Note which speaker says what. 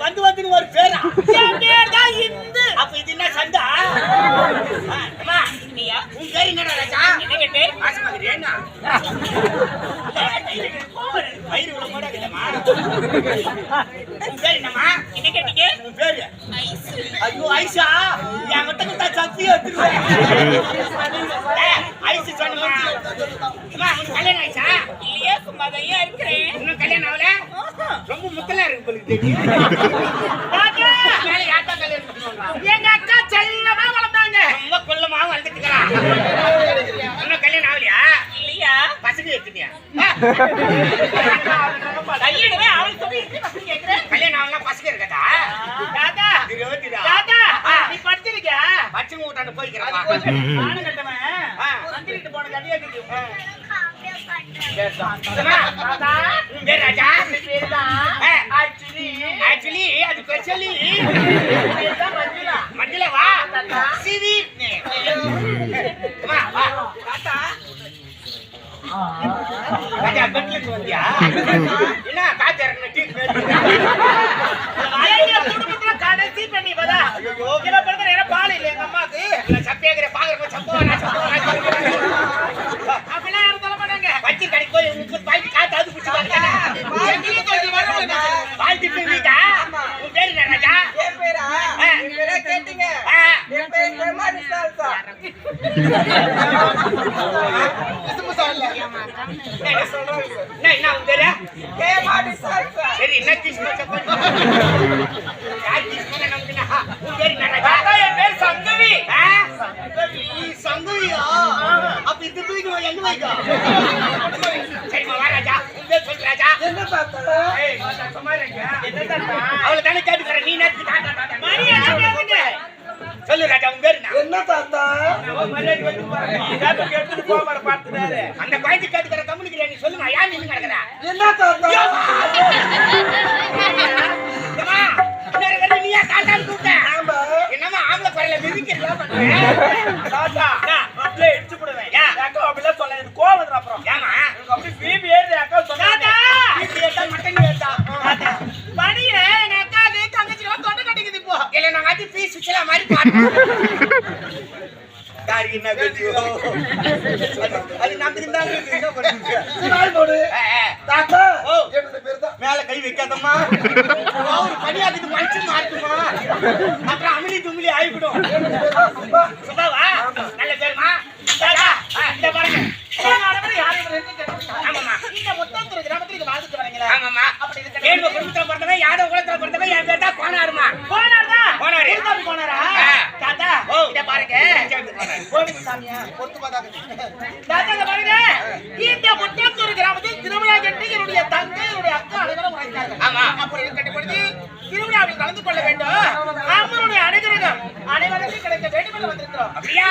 Speaker 1: வந்து வந்து ஒரு பேரா
Speaker 2: என் தான் இந்து
Speaker 1: அப்ப இது என்ன சந்தா உன் பேர் என்னடா ராஜா
Speaker 2: என்ன பேர்
Speaker 1: ஆசமாதிரி என்ன வயிறு உள்ள போடாதுமா உன் பேர் என்னம்மா
Speaker 2: என்ன? கேட்டீங்க
Speaker 1: உன் பேர் ஐயோ ஐஷா என்கிட்ட கொடுத்தா சக்தி எடுத்துருவேன் ஐசு உனக்கு கல்யாணம் ஆயிடுச்சா
Speaker 2: இல்லையே சும்மா தான் இருக்கிறேன்
Speaker 1: இன்னும் கல்யாணம் ஆகல ரொம்ப முத்தலா இருக்கு
Speaker 2: தாத்தா
Speaker 1: மேல யார்தான் கல்யாணம் பண்ணுவாங்க
Speaker 2: எங்க அக்கா செல்லமா வளர்ந்தாங்க
Speaker 1: ரொம்ப கொல்லமா வளர்ந்துட்டு இருக்கா இன்னும் கல்யாணம் ஆகலையா
Speaker 2: இல்லையா
Speaker 1: பசங்க எடுத்துனியா
Speaker 2: கையிடவே அவள் சொல்லி இருக்கு பசங்க
Speaker 1: அச்சங்க விட்டாண்டு போய்க்கிறேன்.
Speaker 2: நானும் கட்டவன். வந்துட்டு போன கதையா
Speaker 1: அது
Speaker 2: பெஷலி மஞ்சளா?
Speaker 1: வா. சிவி வா வா. என்ன காத்து என்ன
Speaker 3: பார்த்தா?
Speaker 1: என்ன பார்த்தா என்ன
Speaker 2: தாத்தா?
Speaker 1: எடுத்துட்டு போக
Speaker 3: வர பார்த்துட்டாரு.
Speaker 1: அந்த குழந்தை கேட்டுக்கிற கம்யூனிக்கிற நீ சொல்லுமா ஏன் நின்று கிடக்குறா
Speaker 3: என்ன தாத்தா?
Speaker 1: நீயா தாத்தா கூப்பிட்ட என்னமா ஆம்பளை குறையில மிதிக்கிறீங்களா
Speaker 2: தாத்தா அப்படியே எடுத்து
Speaker 1: விடுவேன்
Speaker 2: அக்கா அப்படிலாம் சொல்ல எனக்கு கோவம் வந்துடும் அப்படி பிபி ஏறு அக்கா சொன்னா
Speaker 1: பிபி ஏட்டா மட்டன் ஏட்டா
Speaker 2: பணியே எங்க அக்கா தங்கச்சி தொண்டை கட்டிக்குது இப்போ.
Speaker 1: இல்லை நாங்கள் அது பீஸ் மாதிரி பாட்டு காரியம் அது மேல கை வைக்காதம்மா. ஒரு பணியாக்கிட்டு மனுச்சு மாட்டுமா அப்புறம் அமிலி துமிலி ஆயிடும் சுபாவா நல்ல பேருமா.
Speaker 2: நீங்க மொத்தம் கிராமத்துக்கு வாழ்ந்துட்டு வரீங்களா. ஆமாமா யாரோ இந்த முத்தத்தூர் கிராமத்தில் திருவிழா கட்டி என்னுடைய தங்கை என்னுடைய அக்கா அனைவரும் உழைத்தார்கள்
Speaker 1: ஆமா.
Speaker 2: அப்படி இருக்கட்டும் பொழுது திருவிழாவில் கலந்து கொள்ள வேண்டும். அம்மனுடைய அனுகிரகம் அனைவருக்கும் கிடைக்க வேண்டும் என்று வந்திருக்கிறோம்.
Speaker 1: அப்படியா?